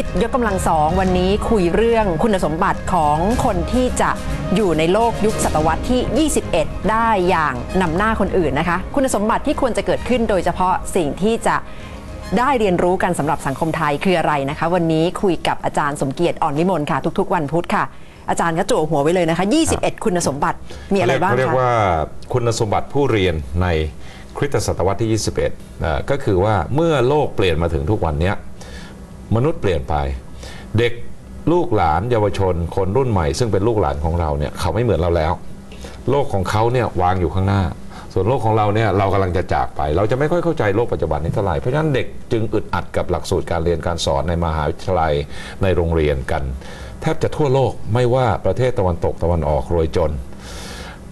คิดยกกำลังสองวันนี้คุยเรื่องคุณสมบัติของคนที่จะอยู่ในโลกยุคศตวรรษที่ 21 ได้อย่างนำหน้าคนอื่นนะคะ คุณสมบัติที่ควรจะเกิดขึ้นโดยเฉพาะสิ่งที่จะได้เรียนรู้กันสำหรับสังคมไทยคืออะไรนะคะ วันนี้คุยกับอาจารย์สมเกียรติอ่อนวิมลค่ะ ทุก ๆ วันพุธค่ะ อาจารย์ก็โจหัวไว้เลยนะคะ 21 คุณสมบัติมีอะไรบ้างเขาเรียกว่าคุณสมบัติผู้เรียนในคริสตศตวรรษที่ 21 ก็คือว่าเมื่อโลกเปลี่ยนมาถึงทุกวันนี้ มนุษย์เปลี่ยนไป เด็กลูกหลานเยาวชน คนรุ่นใหม่ ซึ่งเป็นลูกหลานของเราเนี่ยเขาไม่เหมือนเราแล้ว โลกของเขาเนี่ยวางอยู่ข้างหน้า ส่วนโลกของเราเนี่ยเรากำลังจะจากไป เราจะไม่ค่อยเข้าใจโลกปัจจุบันนี้เท่าไหร่เพราะฉะนั้นเด็กจึงอึดอัดกับหลักสูตรการเรียนการสอนในมหาวิทยาลัยในโรงเรียนกัน แทบจะทั่วโลกไม่ว่าประเทศตะวันตกตะวันออกรวยจน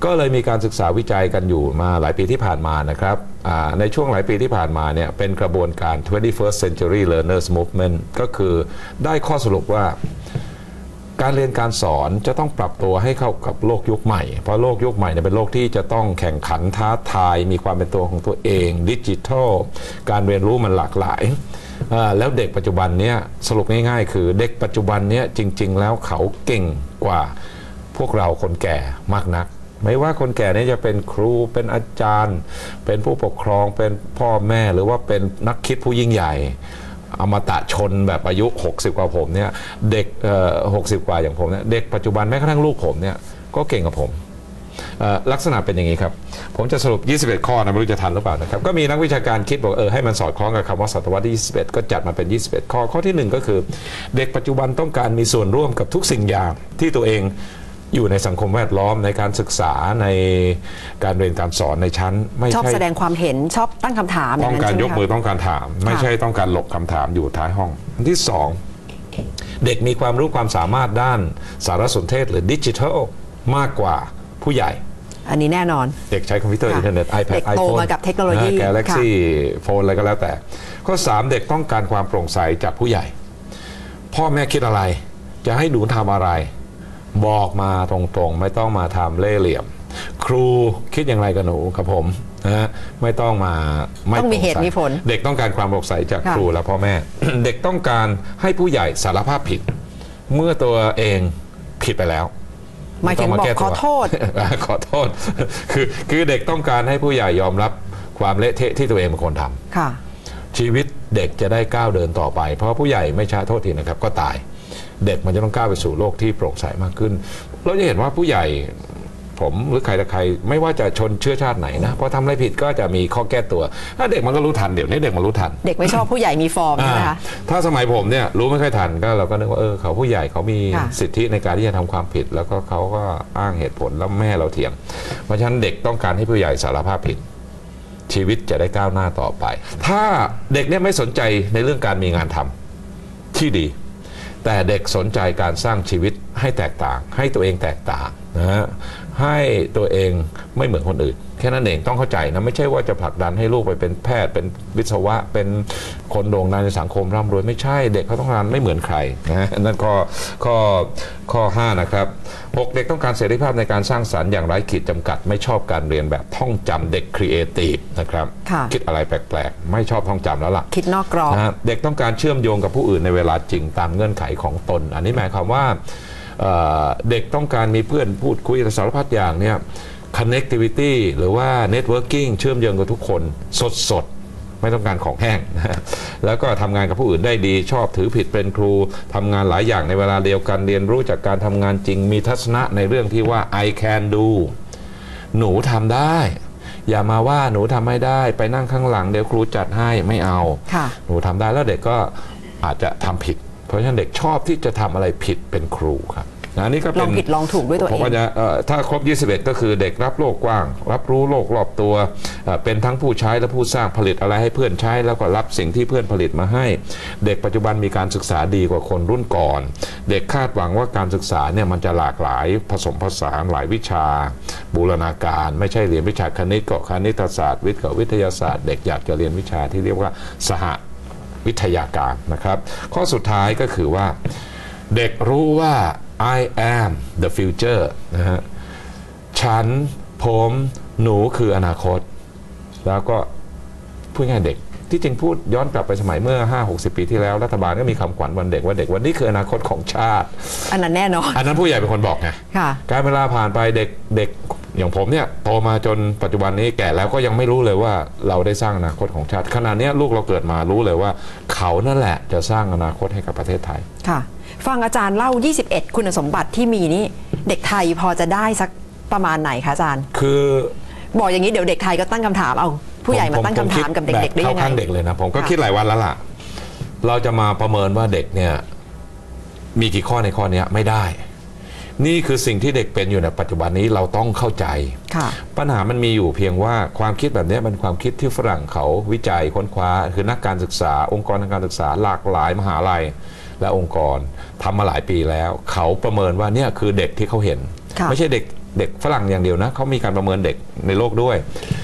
ก็เลยมีการศึกษาวิจัยกันอยู่มาหลายปีที่ผ่านมานะครับในช่วงหลายปีที่ผ่านมาเนี่ยเป็นกระบวนการ 21st century learners movement ก็คือได้ข้อสรุปว่าการเรียนการสอนจะต้องปรับตัวให้เข้ากับโลกยุคใหม่ เพราะโลกยุคใหม่เนี่ยเป็นโลกที่จะต้องแข่งขันท้าทาย มีความเป็นตัวของตัวเองดิจิทัล การเรียนรู้มันหลากหลาย แล้วเด็กปัจจุบันเนี่ยสรุปง่ายๆ คือเด็กปัจจุบันเนี่ยจริง ๆ แล้วเขาเก่งกว่าพวกเราคนแก่มากนัก ไม่ว่าคนแก่เนี่ยจะเป็นครูเป็นอาจารย์ เป็นผู้ปกครองเป็นพ่อแม่หรือว่าเป็นนักคิดผู้ยิ่งใหญ่อมตะชนแบบอายุ 60 กว่าผมเนี่ยเด็กเอ่อ60กว่าอย่างผมเนี่ยเด็กปัจจุบันแม้กระทั่งลูกผมเนี่ยก็เก่งกว่าผมลักษณะเป็นอย่างนี้ครับ ผมจะสรุป 21 ข้อนะไม่รู้จะทันหรือเปล่านะครับ ก็มีนักวิชาการคิดบอกเออให้มันสอดคล้องกับคำว่าศตวรรษที่ 21 ก็จัดมาเป็น 21 ข้อข้อทีหนึ่1 ก็คือ เด็กปัจจุบันต้องการมีส่วนร่วมกับทุกสิ่งอย่างที่ตัวเอง อยู่ในสังคมแวดล้อมในการศึกษาในการเรียนการสอนในชั้น ไม่ชอบใช่แสดงความเห็นชอบตั้งคำถามย่ต้องนั้นการใช่ไหยกมือคะต้องการถาม ไม่ค่ะใช่ต้องการหลบคำถามอยู่ท้ายห้องอันที่สองเด็กมีความรู้ความสามารถด้านสารสนเทศหรือดิจิทัลมากกว่าผู้ใหญ่ อันนี้แน่นอน เด็กใช้คอมพิวเตอร์ค่ะอินเทอร์เน็ต iPad เด็กโต iPhone มากับเทคโนโลยีแก Galaxy โฟนอะไรก็แล้วแต่ ข้อ 3 เด็กต้องการความโปร่งใสจากผู้ใหญ่ พ่อแม่คิดอะไรจะให้หนูทำอะไร บอกมาตรงๆ ไม่ต้องมาทำเล่ห์เหลี่ยม ครูคิดอย่างไรกับหนูกับผมนะฮะไม่ต้องมาไม่ต้องมีเหตุโปร่มีผล เด็กต้องการความโปร่งใสจากค่ะครูและพ่อแม่ เด็กต้องการให้ผู้ใหญ่สารภาพผิด เมื่อตัวเองผิดไปแล้วหมายถึงบอกต้แขอโทษ ขอโทษ คือคือเด็กต้องการให้ผู้ใหญ่ยอมรับความเละเทะที่ตัวเองเป็นคนทำค่ะ ชีวิตเด็กจะได้ก้าวเดินต่อไป เพราะผู้ใหญ่ไม่ช้าโทษทีนะครับก็ตาย เด็กมันจะต้องก้าวไปสู่โลกที่โปร่งใสมากขึ้น เราจะเห็นว่าผู้ใหญ่ผมหรือใครแต่ใครไม่ว่าจะชนเชื้อชาติไหนนะพอทำอะไรผิดก็จะมีข้อแก้ตัวถ้าเด็กมันก็รู้ทันเดี๋ยวนี้เด็กมันรู้ทัน เด็กไม่ชอบผู้ใหญ่มีฟอร์มใช่ไหมคะ อ่าถ้าสมัยผมเนี่ยรู้ไม่ค่อยทันก็เราก็นึกว่าเออเขาผู้ใหญ่เขามีค่ะ สิทธิในการที่จะทำความผิด แล้วก็เขาก็อ้างเหตุผลแล้วแม่เราเถียง เพราะฉะนั้นเด็กต้องการให้ผู้ใหญ่สารภาพผิด ชีวิตจะได้ก้าวหน้าต่อไป ถ้าเด็กเนี่ยไม่สนใจในเรื่องการมีงานทำที่ดี แต่เด็กสนใจการสร้างชีวิตให้แตกต่าง ให้ตัวเองแตกต่างนะฮะ ให้ตัวเองไม่เหมือนคนอื่น แค่นั้นเองต้องเข้าใจนะ ไม่ใช่ว่าจะผลักดันให้ลูกไปเป็นแพทย์ เป็นวิศวะ เป็นคนโด่งดังในสังคมร่ำรวยไม่ใช่เด็กเขาต้องการไม่เหมือนใครนะนั่นข้อข้อข้อ 5 นะครับหกเด็กต้องการเสรีภาพในการสร้างสรรค์อย่างไร้ขีดจำกัด ไม่ชอบการเรียนแบบท่องจำเด็กครีเอทีฟนะครับค่ะคิดอะไรแปลกๆ ไม่ชอบท่องจำแล้วล่ะ คิดนอกกรอบนะฮะเด็กต้องการเชื่อมโยงกับผู้อื่นในเวลาจริงตามเงื่อนไขของตน อันนี้หมายความว่า เอ่อเด็กต้องการมีเพื่อนพูดคุยสารพัดอย่างเนี่ย connectivity หรือว่า networking เชื่อมโยงกับทุกคนสดสดๆไม่ต้องการของแห้งนะฮะแล้วก็ทำงานกับผู้อื่นได้ดี ชอบถือผิดเป็นครูทำงานหลายอย่างในเวลาเดียวกัน เรียนรู้จากการทำงานจริง มีทัศนะในเรื่องที่ว่า I can do หนูทำได้ อย่ามาว่าหนูทำไม่ได้ ไปนั่งข้างหลังเดี๋ยวครูจัดให้ไม่เอาค่ะหนูทำได้แล้วเด็กก็อาจจะทำผิด เพราะฉะนั้นเด็กชอบที่จะทำอะไรผิดเป็นครูครับ นะอันนี่ก็ลเป็อนงผิดลองถูกด้วยตัวผเอมงก็จะเอ่อถ้าครบ 21 ก็คือเด็กรับโลกกว้าง รับรู้โลกรอบตัวเอ่อเป็นทั้งผู้ใช้และผู้สร้างผลิตอะไรให้เพื่อนใช้ แล้วก็รับสิ่งที่เพื่อนผลิตมาให้ เด็กปัจจุบันมีการศึกษาดีกว่าคนรุ่นก่อน เด็กคาดหวังว่าการศึกษาเนี่ยมันจะหลากหลายผสมผสานหลายวิชา บูรณาการ ไม่ใช่เรียนวิชาคณิตก็คณิตศาสตร์วิทย์ก็วิทยาศาสตร์ เด็กอยากจะเรียนวิชาที่เรียกว่าสหวิทยาการนะครับ ข้อสุดท้ายก็คือว่า เด็กรู้ว่า I am the future นะฮะฉัน ผม หนูคืออนาคต แล้วก็พูดง่ายๆเด็ก ที่จริงพูดย้อนกลับไปสมัยเมื่อ 5-60 ปีที่แล้ว รัฐบาลก็มีคำขวัญวันเด็กว่าเด็กวันนี้คืออนาคตของชาติ อันนั้นแน่นอน อันนั้นผู้ใหญ่เป็นคนบอกไงค่ะ การเวลาผ่านไปเด็กเด็กอย่างผมเนี่ยโตมาจนปัจจุบันนี้แก่แล้วก็ยังไม่รู้เลยว่าเราได้สร้างอนาคตของชาติขณะเนี้ยลูกเราเกิดมารู้เลยว่า เขานั่นแหละจะสร้างอนาคตให้กับประเทศไทย ค่ะ ฟังอาจารย์เล่า 21 คุณสมบัติที่มีนี่เด็กไทยพอจะได้สักประมาณไหนคะอาจารย์ คือบอกอย่างนี้เดี๋ยวเด็กไทยก็ตั้งคำถามเอา ผู้ใหญ่มาตั้งคำถามกับเด็กๆได้ยังไงเข้าข้างเด็กเลยนะผมก็ค่ะคิดหลายวันแล้วล่ะ เราจะมาประเมินว่าเด็กเนี่ยมีกี่ข้อในข้อเนี้ยไม่ได้ นี่คือสิ่งที่เด็กเป็นอยู่ในปัจจุบันนี้เราต้องเข้าใจค่ะปัญหามันมีอยู่เพียงว่าความคิดแบบนี้เป็นความคิดที่ฝรั่งเขาวิจัยค้นคว้า คือนักการศึกษา องค์กรทางการศึกษาหลากหลายมหาลัย และองค์กรทำมาหลายปีแล้ว เขาประเมินว่าเนี่ยคือเด็กที่เขาเห็นค่ะไม่ใช่เด็กเด็กฝรั่งอย่างเดียวนะเขามีการประเมินเด็กในโลกด้วย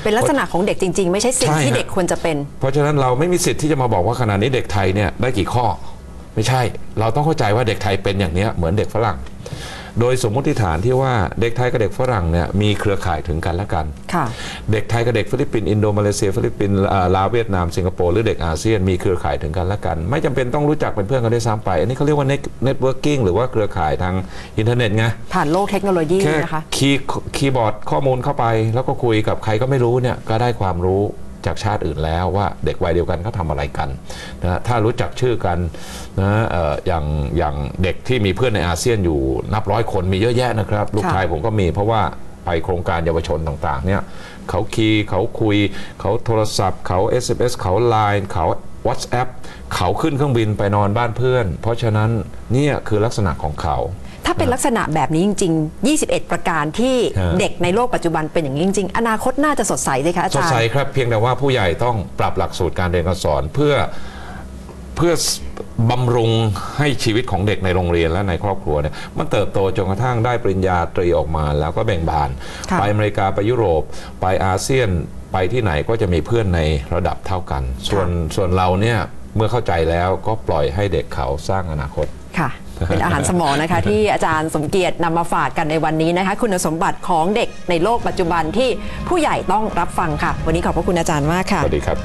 เป็นลักษณะของเด็กจริง ๆ ไม่ใช่สิ่งใช่ที่ฮะเด็กควรจะเป็น เพราะฉะนั้นเราไม่มีสิทธิ์ที่จะมาบอกว่าขณะนี้เด็กไทยเนี่ยได้กี่ข้อ ไม่ใช่ เราต้องเข้าใจว่าเด็กไทยเป็นอย่างเนี้ยเหมือนเด็กฝรั่ง โดยสมมติฐานที่ว่าเด็กไทยกับเด็กฝรั่งเนี่ยมีเครือข่ายถึงกันและกันค่ะเด็กไทยกับเด็กฟิลิปปินส์อินโดมาเลเซียฟิลิปปินส์อ่าลาวเวียดนามสิงคโปร์หรือเด็กอาเซียนมีเครือข่ายถึงกันและกัน ไม่จำเป็นต้องรู้จักเป็นเพื่อนกันได้วยซ้ำไป อันนี้เขาเรียกว่าเน็ตเวิร์กิ่งหรือว่าเครือข่ายทางอินเทอร์เน็ตไงผ่านโลกเทคโนโลยีแค่นะคะคีย์คีย์บอร์ดข้อมูลเข้าไป แล้วก็คุยกับใครก็ไม่รู้เนี่ยก็ได้ความรู้ จากชาติอื่นแล้วว่าเด็กวัยเดียวกันเขาทำอะไรกันนะถ้ารู้จักชื่อกันนะเอ่ออย่างอย่างเด็กที่มีเพื่อนในอาเซียนอยู่นับร้อยคนมีเยอะแยะนะครับ ลูกค่ะชายผมก็มีเพราะว่าไปโครงการเยาวชนต่างๆเนี่ยเขาคีย์เขาคุย เขาโทรศัพท์เขา SMS เขา Line เขา WhatsApp เขาขึ้นเครื่องบินไปนอนบ้านเพื่อน เพราะฉะนั้นเนี่ยคือลักษณะของเขา ถ้าเป็นลักษณะแบบนี้จริง ๆ 21 ประการที่ฮะเด็กในโลกปัจจุบันเป็นอย่างนี้จริง ๆ อนาคตน่าจะสดใสเลยคะอาสดจารใสย์ครับเพียงแต่ว่าผู้ใหญ่ต้องปรับหลักสูตรการเรียนการสอนเพื่อเพื่อบำรุงให้ชีวิตของเด็กในโรงเรียนและในครอบครัวเนี่ยมันเติบโตจนกระทั่งได้ปริญญาตรีออกมาแล้วก็แบ่งบานค่ะไปอเมริกาไปยุโรป ไปอาเซียนไปที่ไหนก็จะมีเพื่อนในระดับเท่ากัน ส่วนส่วนเราเนี่ยเมื่อเข้าใจแล้วก็ปล่อยให้เด็กเขาสร้างอนาคต ค่ะ เป็นอาหารสมองนะคะ ที่อาจารย์สมเกียรตินำมาฝากกันในวันนี้นะคะ คุณสมบัติของเด็กในโลกปัจจุบันที่ผู้ใหญ่ต้องรับฟังค่ะ วันนี้ขอบพระคุณอาจารย์มากค่ะ สวัสดีครับ